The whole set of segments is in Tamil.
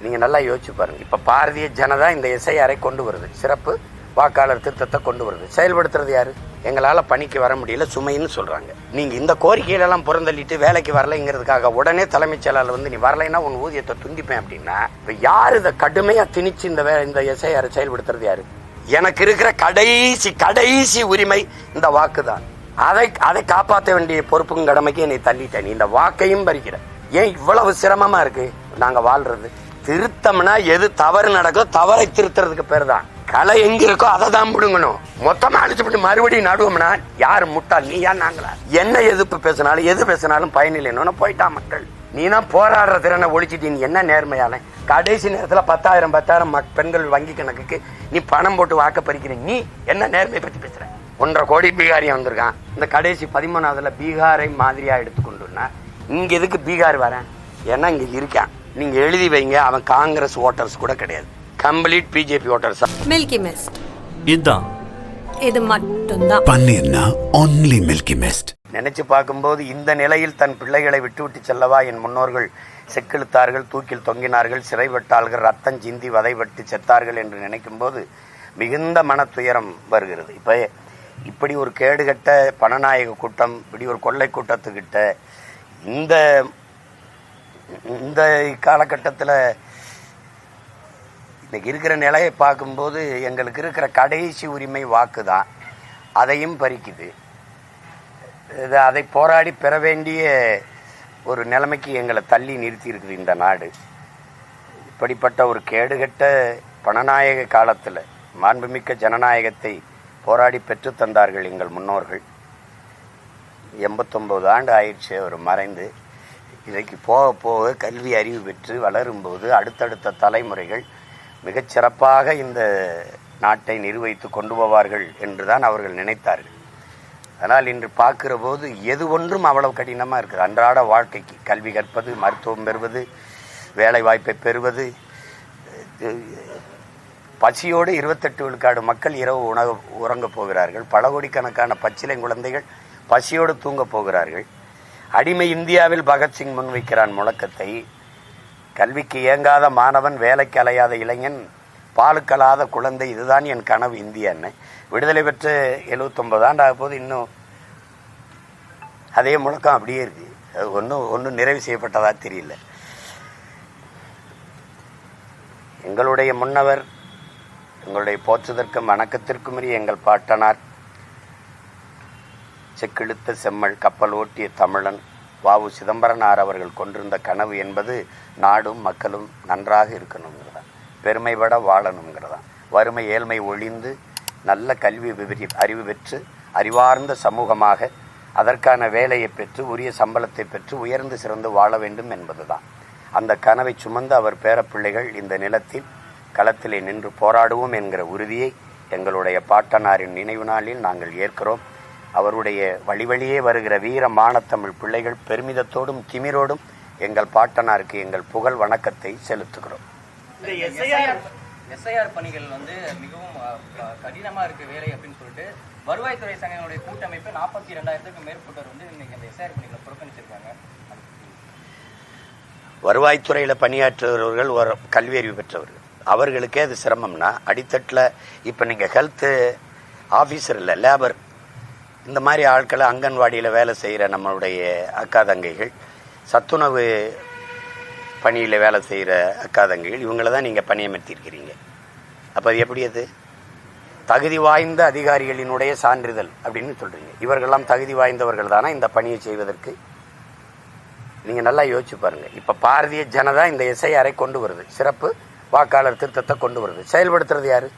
நீங்கள் நல்லா யோசிச்சு பாருங்கள் இப்போ பாரதிய ஜனதா இந்த எஸ்ஐஆரை கொண்டு வருது. சிறப்பு வாக்காளர் திருத்தத்தை கொண்டு வருது. செயல்படுத்துறது யாரு? எங்களால் பணிக்கு வர முடியல சுமைன்னு சொல்கிறாங்க நீங்கள் இந்த கோரிக்கையிலெல்லாம் புறந்தள்ளிட்டு வேலைக்கு வரலைங்கிறதுக்காக உடனே தலைமைச் செயலாளர் வந்து நீ வரலைன்னா உன் ஊதியத்தை துண்டிப்பேன் அப்படின்னா இப்போ யார் இதை கடுமையாக திணிச்சு இந்த வே- இந்த எஸ்ஐஆரை செயல்படுத்துறது யாரு? எனக்கு இருக்கிற கடைசி கடைசி உரிமை இந்த வாக்கு தான் அதை அதை காப்பாற்ற வேண்டிய பொறுப்பும் கடமைக்கு நீ தள்ளிட்டேன். நீ இந்த வாக்கையும் பறிக்கிற. ஏன் இவ்வளவு சிரமமாக இருக்குது நாங்கள் வாழ்கிறது திருத்தம்னா எது தவறு நடக்கோ தவறை திருத்துறதுக்கு பேர் தான் களை எங்க இருக்கோ அதை தான் பிடுங்கணும் மொத்தமா அடிச்சுட்டு மறுபடியும் நடுவோம்னா யார் முட்டாள் நீ ஏன் நாங்களா? என்ன எதிர்ப்பு பேசினாலும் எது பேசினாலும் பயனில்லைன்னு போயிட்டா மக்கள். நீ தான் போராடுற திறனை ஒழிச்சிட்டு நீ என்ன நேர்மையான கடைசி நேரத்துல பத்தாயிரம் பத்தாயிரம் பெண்கள் வங்கி கணக்குக்கு நீ பணம் போட்டு வாக்க பறிக்கிற நீ என்ன நேர்மையை பத்தி பேசுற? ஒன்றரை கோடி பீகாரி வந்திருக்கான். இந்த கடைசி பதிமூணாவதுல பீகாரை மாதிரியா எடுத்துக்கொண்டுனா இங்க எதுக்கு பீகார் வரேன்? ஏன்னா இங்க இருக்கான். நீங்க எழுதி வைங்க அவன் காங்கிரஸ் ஓட்டர்ஸ் கூட கிடையாது. Complete BJP voters Milky Mist இதுதான் இது மட்டும்தான். பன்னீர்னா ஒன்லி மில்கி மிஸ்ட் நினைச்சு பார்க்கும்போது இந்த நிலையில் தன் பிள்ளைகளை விட்டுவிட்டு செல்லவா? என் முன்னோர்கள் செக்கிழுத்தார்கள் தூக்கில் தொங்கினார்கள் சிறைப்பட்டார்கள் ரத்தம் சிந்தி வதைபட்டு செத்தார்கள் என்று நினைக்கும் போது மிகுந்த மன துயரம் வருகிறது. இப்ப இப்படி ஒரு கேடுகட்ட பணநாயக கூட்டம் இப்படி ஒரு கொள்ளை கூட்டத்துக்கிட்ட இந்த இந்த காலகட்டத்தில் இன்னைக்கு இருக்கிற நிலையை பார்க்கும்போது எங்களுக்கு இருக்கிற கடைசி உரிமை வாக்கு தான் அதையும் பறிக்குது. இது அதை போராடி பெற வேண்டிய ஒரு நிலைமைக்கு எங்களை தள்ளி நிறுத்தியிருக்குது இந்த நாடு. இப்படிப்பட்ட ஒரு கேடுகட்ட பணநாயக காலத்தில் மாண்புமிக்க ஜனநாயகத்தை போராடி பெற்று தந்தார்கள் எங்கள் முன்னோர்கள். எண்பத்தொம்போது ஆண்டு ஆயிடுச்சு அவர் மறைந்து. இன்றைக்கு போக போக கல்வி அறிவு பெற்று வளரும்போது அடுத்தடுத்த தலைமுறைகள் மிகச்சிறப்பாக இந்த நாட்டை நிர்வகித்து கொண்டு போவார்கள் என்றுதான் அவர்கள் நினைத்தார்கள். ஆனால் இன்று பார்க்கிற போது எது ஒன்றும் அவ்வளவு கடினமாக இருக்குது. அன்றாட வாழ்க்கைக்கு கல்வி கற்பது மருத்துவம் பெறுவது வேலை வாய்ப்பை பெறுவது பசியோடு இருபத்தெட்டு விழுக்காடு மக்கள் இரவு உணவு உறங்கப் போகிறார்கள். பல கோடிக்கணக்கான பச்சிலை குழந்தைகள் பசியோடு தூங்கப் போகிறார்கள். அடிமை இந்தியாவில் பகத்சிங் முன்வைக்கிறான் முழக்கத்தை. கல்விக்கு இயங்காத மாணவன் வேலைக்கு அலையாத இளைஞன் பாலுக்கலாத குழந்தை இதுதான் என் கனவு இந்தியான்னு விடுதலை பெற்று 79 ஆண்டு ஆக போது இன்னும் அதே முழக்கம் அப்படியே இருக்கு. அது ஒன்றும் ஒன்றும் நிறைவு செய்யப்பட்டதா தெரியல. எங்களுடைய முன்னவர் எங்களுடைய போற்றுதற்கும் வணக்கத்திற்குரிய எங்கள் பாட்டனார் செக்கிழுத்த செம்மல் கப்பல் ஓட்டிய தமிழன் வாவு சிதம்பரனார் அவர்கள் கொண்டிருந்த கனவு என்பது நாடும் மக்களும் நன்றாக இருக்கணுங்கிறதான் பெருமைப்பட வாழணுங்கிறதான் வறுமை ஏழ்மை ஒழிந்து நல்ல கல்வி விபரி அறிவு பெற்று அறிவார்ந்த சமூகமாக அதற்கான வேலையை பெற்று உரிய சம்பளத்தை பெற்று உயர்ந்து சிறந்து வாழ வேண்டும் என்பதுதான். அந்த கனவை சுமந்து அவர் பேரப்பிள்ளைகள் இந்த நிலத்தில் களத்திலே நின்று போராடுவோம் என்கிற உறுதியை எங்களுடைய பாட்டனாரின் நினைவு நாளில் நாங்கள் ஏற்கிறோம். அவருடைய வழி வழியே வருகிற வீர மானத்தமிழ் பிள்ளைகள் பெருமிதத்தோடும் திமிரோடும் எங்கள் பாட்டனாருக்கு எங்கள் புகழ் வணக்கத்தை செலுத்துகிறோம். எஸ்ஐஆர் பணிகள் வந்து மிகவும் அஹ், அஹ், கடினமா இருக்கு வேலை அப்படின்னு சொல்லிட்டு வருவாய்த்துறை சங்கங்களுடைய கூட்டமைப்பு நாற்பத்தி ரெண்டாயிரத்துக்கும் மேற்பட்டோர் வந்து இன்னைக்கு அந்த எஸ்ஐஆர் பணிகளை புறக்கணிச்சிருக்காங்க. வருவாய்த்துறையில் பணியாற்றுபவர்கள் ஒரு கல்வி அறிவு பெற்றவர்கள். அவர்களுக்கே அது சிரமம்னா அடித்தட்டில் இப்போ நீங்கள் ஹெல்த்து ஆஃபீஸர் இல்லை லேபர் இந்த மாதிரி ஆட்களை அங்கன்வாடியில் வேலை செய்கிற நம்மளுடைய அக்கா தங்கைகள் சத்துணவு பணியில் வேலை செய்கிற அக்கா தங்கைகள் இவங்கள தான் நீங்கள் பணியமர்த்தியிருக்கிறீங்க. அப்போ அது எப்படி அது? தகுதி வாய்ந்த அதிகாரிகளினுடைய சான்றிதழ் அப்படின்னு சொல்கிறீங்க இவர்களெல்லாம் தகுதி வாய்ந்தவர்கள் தானே இந்த பணியை செய்வதற்கு? நீங்கள் நல்லா யோசிச்சு பாருங்கள் இப்போ பாரதிய ஜனதா இந்த எஸ்ஐஆரை கொண்டு வருது. சிறப்பு வாக்காளர் திருத்தத்தை கொண்டு வருது. செயல்படுத்துறது யார்?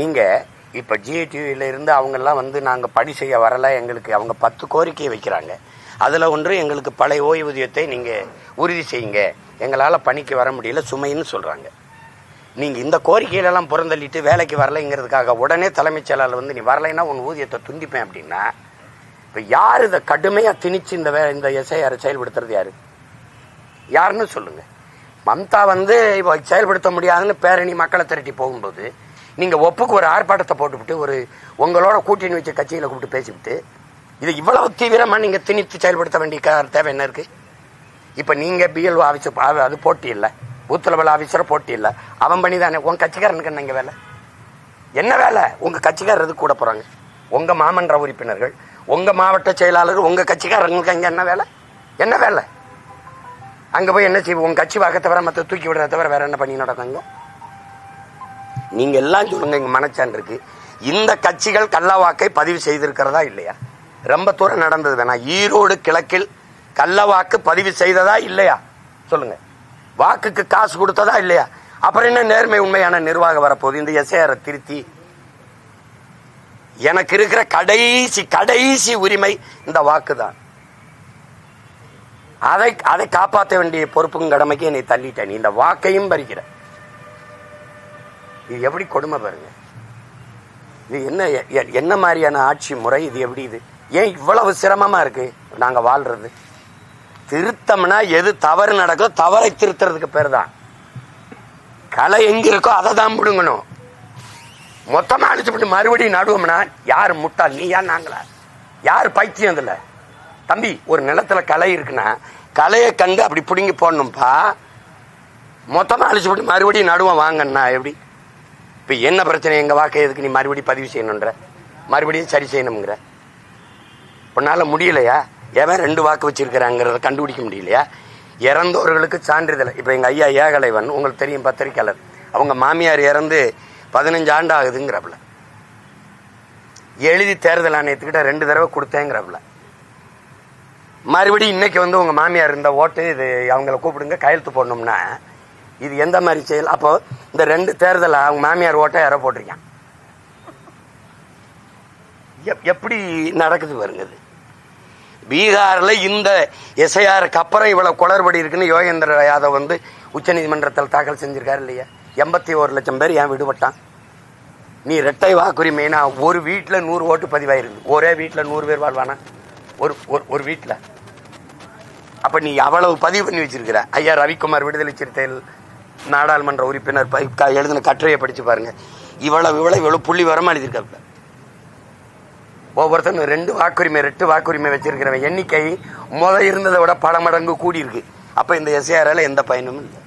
நீங்கள் இப்போ ஜிஐடியூல இருந்து வந்து நாங்கள் பணி செய்ய வரல எங்களுக்கு அவங்க பத்து கோரிக்கையை வைக்கிறாங்க. அதில் ஒன்று எங்களுக்கு பழைய ஓய்வூதியத்தை நீங்கள் உறுதி செய்யுங்க. எங்களால் பணிக்கு வர முடியல சுமைன்னு சொல்கிறாங்க நீங்கள் இந்த கோரிக்கையிலெல்லாம் புறந்தள்ளிட்டு வேலைக்கு வரலைங்கிறதுக்காக உடனே தலைமைச் செயலாளர் வந்து நீ வரலைன்னா உன் ஊதியத்தை துண்டிப்பேன் அப்படின்னா இப்போ யார் இதை கடுமையாக திணிச்சு இந்த வே- இந்த எஸ்ஐஆரை செயல்படுத்துறது யார்? யாருன்னு சொல்லுங்கள் மம்தா வந்து இப்போ செயல்படுத்த முடியாதுன்னு பேரணி மக்களை திரட்டி போகும்போது நீங்க ஒப்புக்கு ஒரு ஆர்ப்பாட்டத்தை போட்டுவிட்டு ஒரு உங்களோட கூட்டணி வச்ச கட்சியில கூப்பிட்டு பேசிவிட்டு இது இவ்வளவு தீவிரமா நீங்க திணித்து செயல்படுத்த வேண்டிய தேவை என்ன இருக்கு? இப்ப நீங்க பிஎல்ஓ ஆஃபீஸர் அது போட்டி இல்லை. பூத் லெவல் ஆஃபீஸரை போட்டி இல்லை. அவன் பண்ணி தானே உன் கட்சிக்காரனுக்கு என்ன இங்கே வேலை? என்ன வேலை? உங்க கட்சிக்காரர் கூட போறாங்க? உங்க மாமன்ற உறுப்பினர்கள் உங்க மாவட்ட செயலாளர் உங்க கட்சிக்காரங்களுக்கு அங்க என்ன வேலை? என்ன வேலை? அங்க போய் என்ன செய்வோம் உங்க கட்சி வாக்க தவிர மற்ற தூக்கி விடுறத தவிர வேற என்ன பண்ணி நடக்காங்க? நீங்க எல்லாம் சொல்லுங்க இங்க மனச்சான் இருக்கு. இந்த கட்சிகள் கள்ளவாக்கை பதிவு செய்திருக்கிறதா இல்லையா? ரொம்ப தூரம் நடந்தது வேணா. ஈரோடு கிழக்கில் கள்ளவாக்கு பதிவு செய்ததா இல்லையா? சொல்லுங்க. வாக்குக்கு காசு கொடுத்ததா இல்லையா? அப்புறம் என்ன நேர்மை உண்மையான நிர்வாகம் வரப்போகுது? இந்த எஸ்ஐஆரை திருத்தி எனக்கு இருக்கிற கடைசி கடைசி உரிமை இந்த வாக்கு தான் அதை அதை காப்பாற்ற வேண்டிய பொறுப்பும் கடமைக்கு என்னை தள்ளிட்டேன் நீ இந்த வாக்கையும் பறிக்கிற. இது எப்படி கொடுமை பாருங்க. இது என்ன என்ன மாதிரியான ஆட்சி முறை இது எப்படி இது? ஏன் இவ்வளவு சிரமமா இருக்கு? நாங்க வாழ்றது. திருத்தம்னா எது தவறு நடக்கோ தவறை திருத்துறதுக்கு பேர் தான் களை எங்க இருக்கோ அதை தான் பிடுங்கணும் மொத்தமா அழிச்சுட்டு மறுபடியும் நடுவோம்னா யார் முட்டாள் நீயா நாங்களா? யார் பைத்தியம் இதுல? தம்பி ஒரு நிலத்துல களை இருக்குன்னா கலையை கண்டு அப்படி பிடுங்கி போடணும்ப்பா மொத்தமா அழிச்சுட்டு மறுபடியும் நடுவோம் வாங்கண்ணா எப்படி? இப்ப என்ன பிரச்சனை? எங்க வாக்கை எதுக்கு நீ மறுபடியும் பதிவு செய்யணுன்ற? மறுபடியும் சரி செய்யணுங்கிற உன்னால முடியலையா? ஏன் ரெண்டு வாக்கு வச்சிருக்கிறாங்கிறத கண்டுபிடிக்க முடியலையா? இறந்தவர்களுக்கு சான்றிதழ். இப்ப எங்க ஐயா ஏகலைவன் உங்களுக்கு தெரியும் பத்திரிக்கையாளர். அவங்க மாமியார் இறந்து பதினஞ்சு ஆண்டு ஆகுதுங்கிறப்பல எழுதி தேர்தல் ஆணையத்துக்கிட்ட ரெண்டு தடவை கொடுத்தேங்கிறப்பல மறுபடியும் இன்னைக்கு வந்து உங்க மாமியார் இருந்த ஓட்டு இது அவங்கள கூப்பிடுங்க கையெழுத்து போடணும்னா இது எந்த மாதிரி செயல்? அப்போ இந்த ரெண்டு தேர்தல் அவங்க மாமியார் ஓட்டை யாரோ போட்டிருக்கான் எப்படி நடக்குது பாருங்க இது. பீகார்ல இந்த எஸ்ஐஆருக்கு அப்புறம் இவ்வளவு குளறுபடி இருக்குன்னு யோகேந்திர யாதவ் வந்து உச்சநீதிமன்றத்தில் தாக்கல் செஞ்சிருக்காரு இல்லையா? எண்பத்தி ஒரு லட்சம் பேர் ஏன் விடுபட்டான்? நீ ரெட்டை வாக்குரிமைனா ஒரு வீட்டுல நூறு ஓட்டு பதிவாயிருக்கு ஒரே வீட்டுல நூறு பேர் வாழ்வானா? ஒரு ஒரு- ஒரு வீட்டுல அப்ப நீ அவ்வளவு பதிவு பண்ணி வச்சிருக்கிற. ஐயா ரவிக்குமார் விடுதலை சிறுத்தைகள் நாடாளுமன்ற உறுப்பினர் எழுதின கட்டுரையை படிச்சு பாருங்க. இவ்வளவு இவ்வளவு இவ்வளவு புள்ளி வரமா எழுதியிருக்காப்ல ஒவ்வொருத்தரும் ரெண்டு வாக்குரிமை ரெட்டு வாக்குரிமை வச்சிருக்கிறவன் எண்ணிக்கை முத இருந்ததை விட பல மடங்கு கூடி இருக்கு அப்ப இந்த எஸ்ஏஆர்ல எந்த பயனும் இல்லை.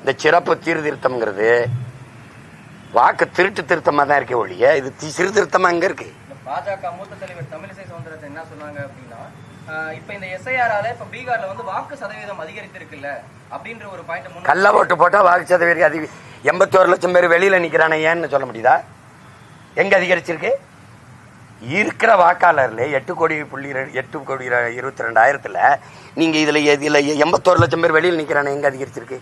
இந்த சிறப்பு சீர்திருத்தம்ங்கிறது வாக்கு திருட்டு திருத்தமா தான் இருக்கே ஒழிய இது தி- சீர்திருத்தமா இருக்கு. பாஜக மூத்த தலைவர் தமிழிசை சவுந்தரத்தை என்ன சொன்னாங்க இப்ப இந்த எஸ்ஐஆரால இப்ப பீகார்ல வந்து வாக்கு சதவீதம் அதிகரித்திருக்குல்ல அப்படின்ற ஒரு பாயிண்ட் கள்ள ஓட்டு போட்டா வாக்கு சதவீதம் அதிக எண்பத்தோரு லட்சம் பேர் வெளியில நிக்கிறானே ஏன்னு சொல்ல முடியுதா? எங்க அதிகரிச்சிருக்கு? இருக்கிற வாக்காளர்ல எட்டு கோடி புள்ளி எட்டு கோடி இருபத்தி ரெண்டாயிரத்துல நீங்க இதுல இதுல எண்பத்தோரு லட்சம் பேர் வெளியில் நிக்கிறானே எங்க அதிகரிச்சிருக்கு?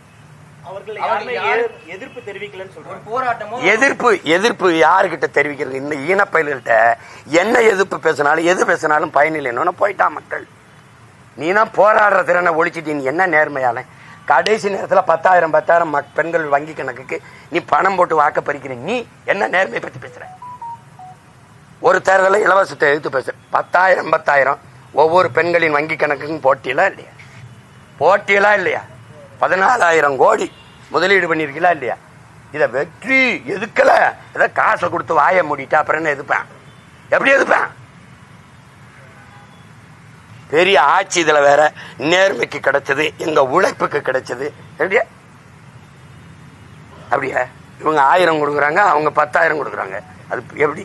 எதிர்ப்பு தெரிவிக்கலன்னு எதிர்ப்பு எதிர்ப்பு யாருக்கிட்ட தெரிவிக்கிறது? இந்த ஈனப்பயல்கள்ட்ட என்ன எதிர்ப்பு பேசினாலும் எது பேசினாலும் பயனில்லைன்னு போயிட்டான் மக்கள். நீனா போராடுற திறனை ஒழிச்சிட்டு நீ என்ன நேர்மையால? கடைசி நேரத்துல பத்தாயிரம் பத்தாயிரம் மக்- பெண்கள் வங்கி கணக்குக்கு நீ பணம் போட்டு வாக்க பறிக்கிற. நீ என்ன நேர்மை பத்தி பேசுற? ஒரு தேர்தலில் இலவசத்தை எதிர்த்து பேசுற பத்தாயிரம் பத்தாயிரம் ஒவ்வொரு பெண்களின் வங்கி கணக்குக்கும் போட்டியலா இல்லையா? போட்டியலா இல்லையா? பதினாலாயிரம் கோடி. முதலீடு பண்ணிருக்கீங்களா இல்லையா? இத வெற்றி எதுக்கல? இதை காசை கொடுத்து வாயை மூடிட்டா அப்புறம் என்ன எதுப்பேன் எப்படி எதுப்பேன் பெரிய ஆட்சி இதுல வேற நேர்மைக்கு கிடைச்சது எங்க உழைப்புக்கு கிடைச்சது. எப்படியா அப்படியா? இவங்க ஆயிரம் கொடுக்குறாங்க அவங்க பத்தாயிரம் கொடுக்குறாங்க. அது எப்படி?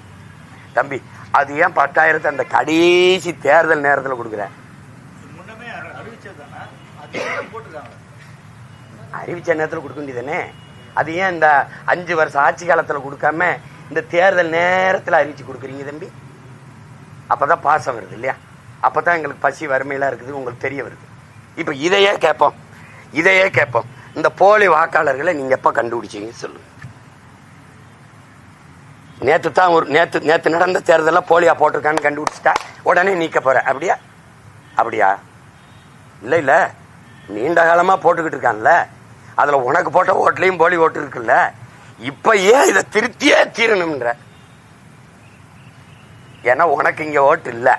தம்பி அது ஏன் பத்தாயிரத்தை அந்த கடைசி தேர்தல் நேரத்தில் கொடுக்குறேன் அறிவிச்ச நேரத்தில் கொடுக்க வேண்டியதானே அது ஏன் இந்த அஞ்சு வருஷம் ஆட்சி காலத்தில் கொடுக்காம இந்த தேர்தல் நேரத்தில் அறிவிச்சு கொடுக்குறீங்க தம்பி? அப்போ தான் பாசம் வருது இல்லையா? அப்போ தான் எங்களுக்கு பசி வறுமையெல்லாம் இருக்குது உங்களுக்கு தெரிய வருது. இப்போ இதையே கேட்போம். இதையே கேட்போம். இந்த போலி வாக்காளர்களை நீங்கள் எப்போ கண்டுபிடிச்சீங்க சொல்லுங்க. நேற்று தான் ஒரு நேற்று நேற்று நடந்த தேர்தலில் போலியாக போட்டிருக்கான்னு கண்டுபிடிச்சிட்டா உடனே நீக்க போகிறேன் அப்படியா? அப்படியா? இல்லை இல்லை. நீண்ட காலமாக போட்டுக்கிட்டு இருக்கான்ல. அதுல உனக்கு போட்ட ஓட்டுலயும் போலி ஓட்டு இருக்குல்ல? இப்ப ஏன் இதை திருத்தியே தீரணும்ன்ற? ஏன்னா உனக்கு இங்க ஓட்டு இல்ல.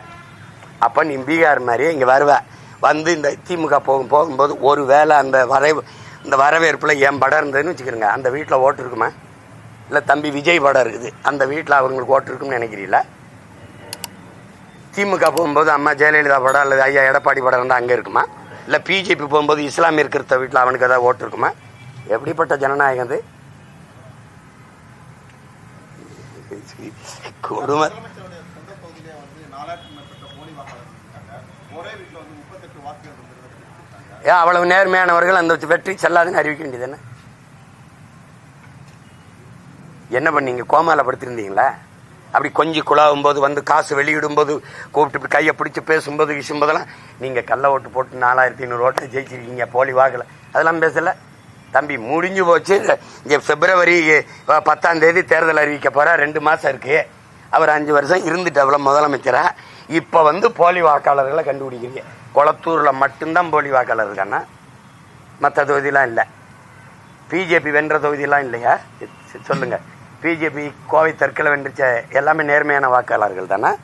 அப்ப நீ பீகார் மாதிரியே இங்க வருவ. வந்து இந்த திமுக போகும் போகும்போது ஒரு வேளை அந்த வரை இந்த வரவேற்புல என் படம் இருந்ததுன்னு வச்சுக்கிறோங்க. அந்த வீட்டில் ஓட்டு இருக்குமா? இல்லை தம்பி விஜய் படம் இருக்குது. அந்த வீட்டில் அவங்களுக்கு ஓட்டு இருக்கும்னு நினைக்கிறீங்களா? திமுக போகும்போது அம்மா ஜெயலலிதா படம் அல்லது ஐயா எடப்பாடி படம் இருந்தால் அங்கே இருக்குமா? இல்லை பிஜேபி போகும்போது இஸ்லாமிய இருக்கிற வீட்டில் அவனுக்கு ஏதாவது ஓட்டு இருக்குமா? எப்படிப்பட்ட ஜனநாயகம் அது? கொடுமை. ஏன் அவ்வளவு நேர்மையானவர்கள் அந்த வெற்றி செல்லாதுன்னு அறிவிக்க வேண்டியது என்ன? என்ன பண்ணீங்க? கோமால படுத்திருந்தீங்களா? அப்படி கொஞ்சி குழாவும் போது வந்து காசு வெளியிடும் போது கூப்பிட்டு இப்படி கையை பிடிச்சி பேசும்போது விஷயம்போதெல்லாம் நீங்கள் கள்ள ஓட்டு போட்டு நாலாயிரத்தி ஐநூறு ஓட்டை ஜெயிச்சிருக்கீங்க போலி வாக்கில் அதெல்லாம் பேசலை. தம்பி முடிஞ்சு போச்சு. இங்கே பிப்ரவரி பத்தாம் தேதி தேர்தல் அறிவிக்க போகிறா ரெண்டு மாதம் இருக்கு. அவர் அஞ்சு வருஷம் இருந்துட்டு அவ்வளோ முதலமைச்சராக இப்போ வந்து போலி வாக்காளர்களை கண்டுபிடிக்கிறீங்க. குளத்தூரில் மட்டும்தான் போலி வாக்காளர் இருக்கானா மற்ற தொகுதியெலாம் இல்லை. பிஜேபி வென்ற தொகுதியெலாம் இல்லையா? சொல்லுங்கள் பிஜேபி கோவை தெற்கில் வென்றுச்ச எல்லாமே நேர்மையான வாக்காளர்கள் தானே?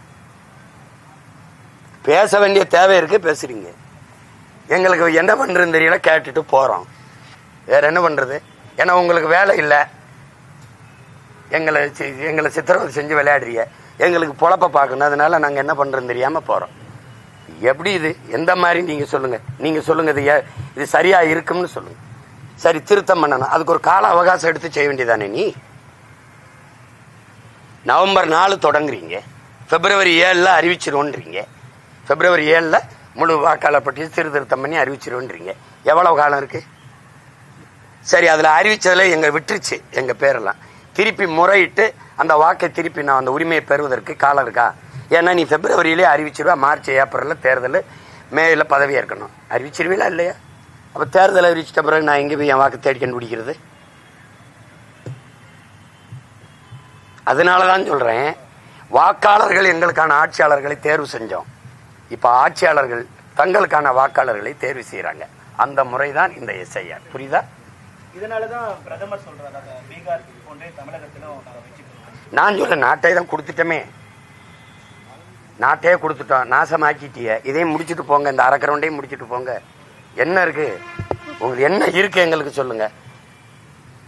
பேச வேண்டிய தேவை இருக்கு பேசுறீங்க. எங்களுக்கு என்ன பண்ணுறதுன்னு தெரியல கேட்டுட்டு போறோம். வேற என்ன பண்றது? ஏன்னா உங்களுக்கு வேலை இல்லை. எங்களை எங்களை சித்திரவதை செஞ்சு விளையாடுறீங்க. எங்களுக்கு பொழப்ப பார்க்கணும். அதனால நாங்கள் என்ன பண்றோம்னு தெரியாமல் போகிறோம் எப்படி இது? எந்த மாதிரி நீங்கள் சொல்லுங்கள் நீங்கள் சொல்லுங்கள் இது ஏ- இது சரியாக இருக்கும்னு சொல்லுங்கள் சரி திருத்தம் பண்ணணும். அதுக்கு ஒரு கால அவகாசம் எடுத்து செய்ய வேண்டியதானே நீ? நவம்பர் நாலு தொடங்குறீங்க. பிப்ரவரி ஏழில் அறிவிச்சிருவோன்றீங்க. பிப்ரவரி ஏழில் முழு வாக்காளர் பட்டியல் சீர்திருத்தம் பண்ணி அறிவிச்சிருவோன்றீங்க. எவ்வளவு காலம் இருக்கு? சரி அதில் அறிவித்ததில் எங்கள் விட்டுருச்சு எங்கள் பேரெல்லாம். திருப்பி முறையிட்டு அந்த வாக்கை திருப்பி நான் அந்த உரிமையை பெறுவதற்கு காலம் இருக்கா? ஏன்னா நீ பிப்ரவரியிலே அறிவிச்சிருவா மார்ச் ஏப்ரலில் தேர்தல் மேல பதவி ஏற்கணும் அறிவிச்சிருவீங்களா இல்லையா? அப்போ தேர்தல் அறிவிச்சிட்ட பிறகு நான் எங்கே போய் என் வாக்கு தேடி கண்டுபிடிக்கிறது? அதனாலதான் சொல்றேன் வாக்காளர்கள் எங்களுக்கான ஆட்சியாளர்களை தேர்வு செஞ்சோம். இப்ப ஆட்சியாளர்கள் தங்களுக்கான வாக்காளர்களை தேர்வு செய்யறாங்க. அந்த முறைதான் இந்த எஸ்ஐஆர் புரியுதா? தான் நான் சொல்ல நாட்டை தான் கொடுத்துட்டோமே. நாட்டையே கொடுத்துட்டோம் நாசமாக்கிட்டிய. இதையும் முடிச்சிட்டு போங்க இந்த அரை கிரவுண்டையும் முடிச்சிட்டு போங்க. என்ன இருக்கு? உங்களுக்கு என்ன இருக்கு எங்களுக்கு சொல்லுங்க.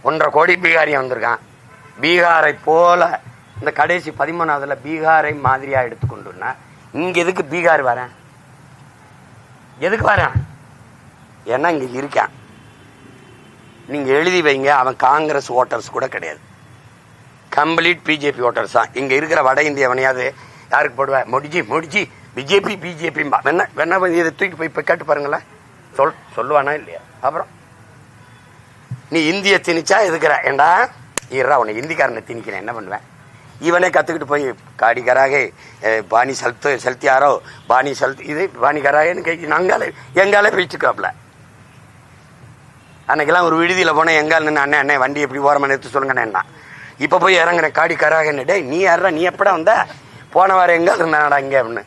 ஒன்றரை கோடி பீகாரியம் வந்திருக்கான். பீகாரை போல இந்த கடைசி பதிமூணாவதுல பீகாரை மாதிரியா எடுத்துக்கொண்டுன்னா இங்க எதுக்கு பீகார் வரேன்? எதுக்கு வரேன்? ஏன்னா இங்க இருக்கான். நீங்க எழுதி வைங்க அவன் காங்கிரஸ் ஓட்டர்ஸ் கூட கிடையாது. கம்ப்ளீட் பிஜேபி ஓட்டர்ஸ் தான். இங்க இருக்கிற வட இந்தியவனையாவது யாருக்கு போடுவேன் முடிஜி முடிஜி பிஜேபி பிஜேபி. வேணா வேணா இதை தூக்கி போய் இப்ப கேட்டு பாருங்களேன். சொல் சொல்லுவானா இல்லையா? அப்புறம். நீ இந்திய திணிச்சா எதுக்குற? ஏண்டா? ஈரா உன்னை இந்திக்காரனை திணிக்கிறேன். என்ன பண்ணுவேன்? இவனே கற்றுக்கிட்டு போய் காடி கராகே பாணி செலுத்து செலுத்தியாரோ பாணி செலுத்து இது பாணி கராகேன்னு கை நாங்காலே எங்காலே பிரிச்சுக்காப்ல அன்னைக்கெல்லாம் ஒரு விடுதியில் போனேன் எங்கால் நின்று அண்ணே அண்ணன் வண்டி எப்படி ஓரமாக நிறுத்து சொல்லுங்கண்ணா இப்போ போய் இறங்குறேன் காடி கராகன்னு நீ யாரா நீ எப்படா வந்த? போன வாரம் எங்கால் இருந்தாடா இங்கே? அப்படின்னு.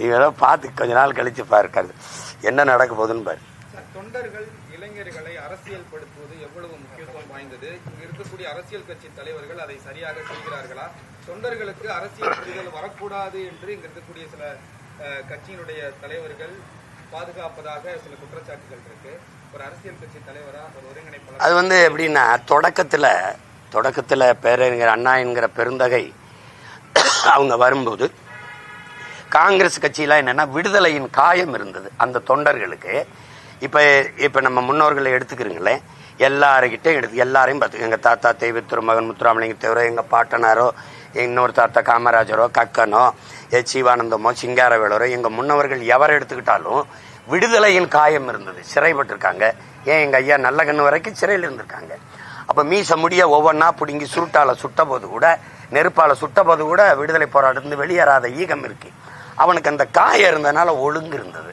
நீ வேணா பார்த்து கொஞ்ச நாள் கழிச்சு பாருக்காரு என்ன நடக்க போகுதுன்னு பாரு. தொண்டர்கள் இளைஞர்களை அரசியல் எவ்வளவு முக்கியத்துவம் வாய்ந்தது இங்க இருக்கக்கூடிய அரசியல் கட்சி தலைவர்கள் அதை சரியாக செய்கிறார்களா? தொண்டர்களுக்கு அரசியல் புரிதல் வரக்கூடாது என்று இங்க இருக்கக்கூடிய சில கட்சியினுடைய தலைவர்கள் பாதுகாப்பதாக சில குற்றச்சாட்டுகள் இருக்கு. ஒரு அரசியல் கட்சி தலைவரா ஒரு ஒருங்கிணைப்பாளர்? அது வந்து எப்படின்னா தொடக்கத்துல தொடக்கத்துல பேரறிஞர் அண்ணா என்கிற பெருந்தகை அவங்க வரும்போது காங்கிரஸ் கட்சியெலாம் என்னென்னா விடுதலையின் காயம் இருந்தது. அந்த தொண்டர்களுக்கு. இப்போ இப்போ நம்ம முன்னோர்களை எடுத்துக்கிறீங்களேன். எல்லாருக்கிட்ட எடுத்து எல்லாரையும் பார்த்து. எங்கள் தாத்தா தெய்வ திருமகன் முத்துராமலிங்க தேவரோ எங்கள் பாட்டனாரோ இன்னொரு தாத்தா காமராஜரோ கக்கனோ எ சிவானந்தமோ சிங்காரவேலரோ எங்கள் முன்னவர்கள் எவரை எடுத்துக்கிட்டாலும் விடுதலையின் காயம் இருந்தது. சிறைப்பட்டிருக்காங்க. ஏன் எங்கள் ஐயா நல்ல கண்ணு வரைக்கும் சிறையில் இருந்திருக்காங்க. அப்போ மீச முடிய ஒவ்வொன்றா பிடுங்கி சுருட்டால் சுட்ட போது கூட நெருப்பால் சுட்ட போது கூட விடுதலை போராட்டத்துலேருந்து வெளியேறாத ஈகம் இருக்கு. அவனுக்கு அந்த காயம் இருந்தனால ஒழுங்கு இருந்தது.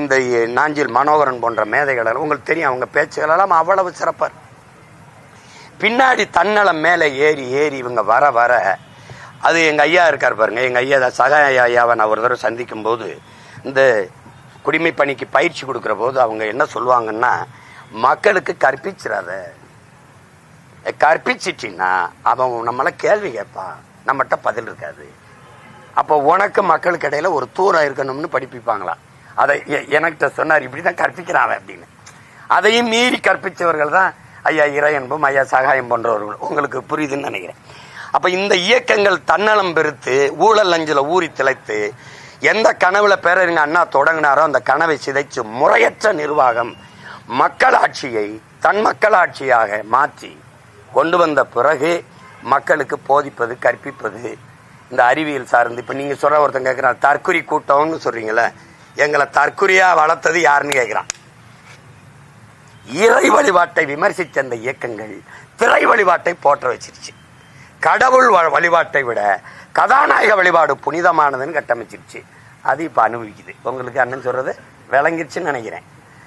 இந்த நாஞ்சில் மனோகரன் போன்ற மேதைகளெல்லாம் உங்களுக்கு தெரியும் அவங்க பேச்சுகளெல்லாம் அவ்வளவு சிறப்பார் பின்னாடி தன்னலம் மேலே ஏறி ஏறி இவங்க வர வர அது எங்கள் ஐயா இருக்கார் பாருங்க எங்கள் ஐயா தான் சக ஐயாவை நான் ஒரு தடவை சந்திக்கும் போது இந்த குடிமை பணிக்கு பயிற்சி கொடுக்குற போது அவங்க என்ன சொல்லுவாங்கன்னா மக்களுக்கு கற்பிச்சிடாத கற்பிச்சிட்டின்னா அவன் நம்மளை கேள்வி கேட்பான் நம்மகிட்ட பதில் இருக்காது. அப்போ உனக்கு மக்களுக்கு இடையில ஒரு தூரம் இருக்கணும்னு படிப்பிப்பாங்களாம். அதை எ- எனக்கிட்ட சொன்னார் இப்படிதான் கற்பிக்கிறான் அப்படின்னு. அதையும் மீறி கற்பிச்சவர்கள் தான் ஐயா இறையன்பும் ஐயா சகாயம் போன்றவர்கள். உங்களுக்கு புரியுதுன்னு நினைக்கிறேன். அப்ப இந்த இயக்கங்கள் தன்னலம் பெருத்து ஊழல் அஞ்சில் ஊறி திளைத்து எந்த கனவுல பேரறிஞர் அண்ணா தொடங்கினாரோ அந்த கனவை சிதைச்சு முறையற்ற நிர்வாகம் மக்களாட்சியை தன் மக்களாட்சியாக மாற்றி கொண்டு வந்த பிறகு மக்களுக்கு போதிப்பது கற்பிப்பது இந்த அறிவியல் சார்ந்து. இப்போ நீங்கள் சொல்கிற ஒருத்தன் கேட்குறான் தற்குறி கூட்டம்னு சொல்கிறீங்களே எங்களை தற்குறியா வளர்த்தது யாருன்னு கேட்கிறான் இறை வழிபாட்டை விமர்சித்த அந்த இயக்கங்கள் திரை வழிபாட்டை போற்ற வச்சிருச்சு. கடவுள் வழிபாட்டை விட கதாநாயக வழிபாடு புனிதமானதுன்னு கட்டமைச்சிருச்சு. அது இப்ப அனுபவிக்குது. உங்களுக்கு அண்ணன் சொல்றது விளங்கிருச்சுன்னு நினைக்கிறேன்.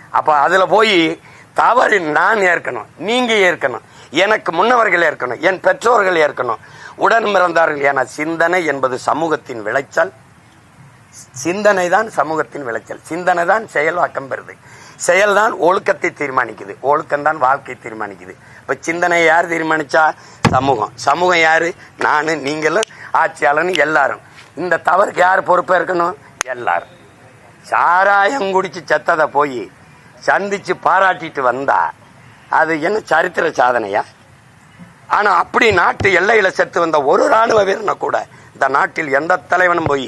அப்ப அதுல போய் தவறு நான் ஏற்கணும் நீங்க ஏற்கணும் எனக்கு முன்னவர்கள் ஏற்கணும் என் பெற்றோர்கள் ஏற்கணும் உடன் பிறந்தார்கள் என சிந்தனை என்பது சமூகத்தின் விளைச்சல். சிந்தனை தான் சமூகத்தின் விளைச்சல். சிந்தனை தான் செயல்வாக்கம் பெறுது. செயல் தான் ஒழுக்கத்தை தீர்மானிக்குது. ஒழுக்கம் தான் வாழ்க்கை தீர்மானிக்குது. இப்போ சிந்தனையை யார் தீர்மானிச்சா? சமூகம். சமூகம் யார்? நான் நீங்களும் ஆட்சியாளர்னு எல்லாரும். இந்த தவறுக்கு யார் பொறுப்பாக இருக்கணும்? எல்லாரும். சாராயம் குடிச்சு செத்ததை போய் சந்திச்சு பாராட்டிட்டு வந்தா அது என்ன சரித்திர சாதனையா? ஆனால் அப்படி நாட்டு எல்லையில் செத்து வந்த ஒரு ராணுவ வீரனை கூட இந்த நாட்டில் எந்த தலைவனும் போய்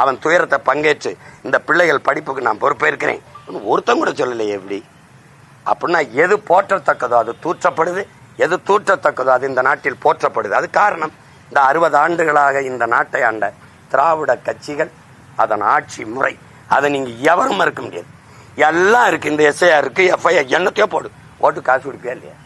அவன் துயரத்தை பங்கேற்று இந்த பிள்ளைகள் படிப்புக்கு நான் பொறுப்பேற்கிறேன் ஒருத்தன் கூட சொல்லலையே எப்படி? அப்படின்னா எது போற்றத்தக்கதோ அது தூற்றப்படுது எது தூற்றத்தக்கதோ அது இந்த நாட்டில் போற்றப்படுது. அது காரணம் இந்த அறுபது ஆண்டுகளாக இந்த நாட்டை ஆண்ட திராவிட கட்சிகள் அதன் ஆட்சி முறை அதை நீங்கள் எவரும் மறுக்க முடியாது. எல்லாம் இருக்குது இந்த எஸ்ஐஆர் இருக்குது எஃப்ஐஆர் என்னத்தையோ போடு. ஓட்டு காசு கொடுப்பியா இல்லையா?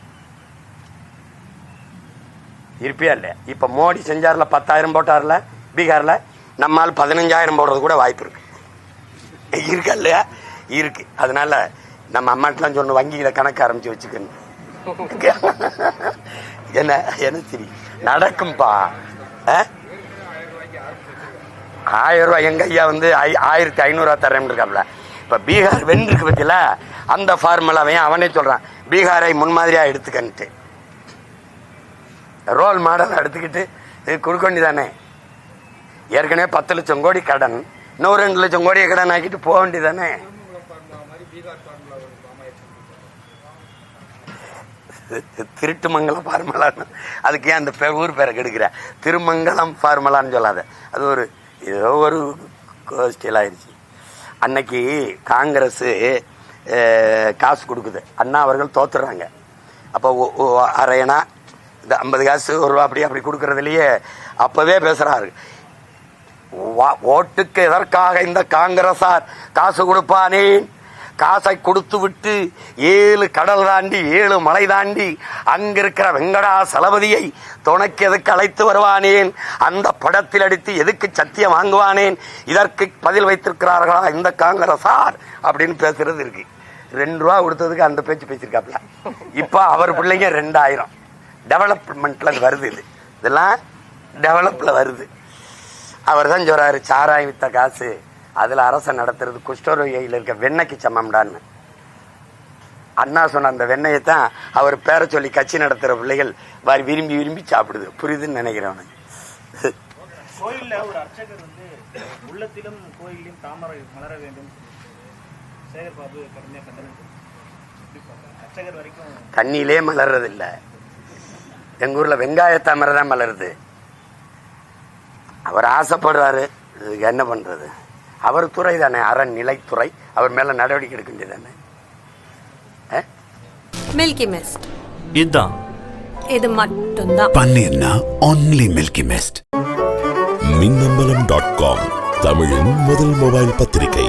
இருப்பியா இல்லையா? இப்ப மோடி செஞ்சார்ல பத்தாயிரம் போட்டார்ல பீகார்ல நம்மால் பதினஞ்சாயிரம் போடுறது கூட வாய்ப்பு இருக்கு. இருக்கா இல்லையா? இருக்கு. அதனால நம்ம அம்மாட்டெல்லாம் சொன்ன வங்கியில கணக்கு ஆரம்பிச்சு வச்சுக்கணும் என்ன? என்ன சரி? நடக்கும்பா. ஆ? ஆயிரம் ரூபாய் எங்க ஐயா வந்து ஐ- ஆயிரத்தி ஐநூறுவா தரேன் இருக்காப்ல. இப்ப பீகார் வென்றிருக்கு பத்தியில அந்த ஃபார்முலாவையும் அவனே சொல்றான். பீகாரை முன்மாதிரியா எடுத்துக்கன்ட்டு. ரோல் மாடல் எடுத்துக்கிட்டு இது கொடுக்க வேண்டியதானே ஏற்கனவே பத்து லட்சம் கோடி கடன் இன்னும் ரெண்டு லட்சம் கோடியை கடன் ஆக்கிட்டு போக வேண்டியதானே திருட்டுமங்கலம் ஃபார்முலான்னு அதுக்கு ஏன் அந்த பெ ஊர் பேரை கெடுக்கிற? திருமங்கலம் ஃபார்முலான்னு சொல்லாத. அது ஒரு ஏதோ ஒரு கோஷ்டியில் ஆயிடுச்சு அன்னைக்கு காங்கிரஸ் காசு கொடுக்குது. அண்ணா அவர்கள் தோத்துறாங்க. அப்போ அரையனா இந்த ஐம்பது காசு ஒரு ரூபா அப்படி அப்படி இல்லையே அப்பவே பேசுறாரு. வா- ஓட்டுக்கு எதற்காக இந்த காங்கிரசார் காசு கொடுப்பானேன் காசை கொடுத்து விட்டு ஏழு கடல் தாண்டி ஏழு மலை தாண்டி அங்கிருக்கிற வெங்கடா சலபதியை துணைக்கு எதுக்கு அழைத்து வருவானேன்? அந்த படத்தில் அடித்து எதுக்கு சத்தியம் வாங்குவானேன்? இதற்கு பதில் வைத்திருக்கிறார்களா இந்த காங்கிரசார் அப்படின்னு பேசுறது இருக்கு. ரெண்டு ரூபா கொடுத்ததுக்கு அந்த பேச்சு பேசியிருக்காப்ல. இப்போ அவர் பிள்ளைங்க ரெண்டாயிரம். டெவலப்மெண்ட்ல அது வருது இது. இதெல்லாம் டெவலப்ல வருது. அவர் தான் சொல்றாரு சாராயம் வித்த காசு அதுல அரச நடத்துறது குஷ்டரோகியில் இருக்க வெண்ணெய்க்கு சமம்டான்னு. அண்ணா சொன்ன அந்த வெண்ணெயை தான் அவர் பேரை சொல்லி கட்சி நடத்துற பிள்ளைகள் வாரி விரும்பி விரும்பி சாப்பிடுது. புரியுதுன்னு நினைக்கிறேன் அவனுக்கு. கோயில்ல ஒரு அர்ச்சகர் வந்து உள்ளத்திலும் கோயிலையும் தாமரை மலர வேண்டும் சேகர் பாபு கடுமையா கண்டனம்? அர்ச்சகர் வரைக்கும் தண்ணியிலே மலர்றது இல்ல எங்க ஊர்ல வெங்காய தாமரை தான் மலருது. அவர் ஆசைப்படுறாரு இதுக்கு என்ன பண்றது? அவர் துறை தானே அறநிலைத்துறை. அவர் மேல நடவடிக்கை எடுக்க வேண்டியதானே மில்கி மிஸ்ட் இதான். இது மட்டும்தான். பன்னீர்னா only Milky Mist Minnambalam dot com தமிழின் முதல் மொபைல் பத்திரிகை.